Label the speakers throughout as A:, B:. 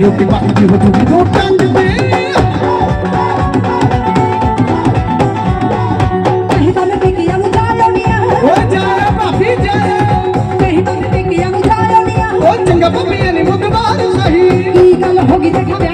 A: ਰੰਗ ਤੇ
B: ਕਹੀਂ ਤਾਂ ਮੈਂ ਪੇਕਿਆਂ ਨੂੰ ਜਾ ਆਉਣੀ ਆ
A: ਓ ਜਾ ਭਾਬੀ ਜਾ
B: ਕਹੀਂ ਤਾਂ ਮੈਂ ਪੇਕਿਆਂ ਨੂੰ ਜਾ ਆਉਣੀ ਆ
A: ਓ ਚੰਗਾ ਭਾਬੀ ਨਹੀਂ ਮੁਕਬਾਰ ਸਹੀ।
B: ਕੀ ਗੱਲ ਹੋ ਗਈ ਦੇਖੀ ਪਿਆਰ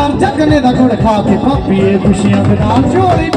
A: ਮਰ ਜਾ ਗੰਨੇ ਦਾ ਗੁੜ ਖਾ ਕੇ ਭਾਬੀ ਖੁਸ਼ੀਆਂ ਦੇ ਨਾਲ। ਝੋਲੀ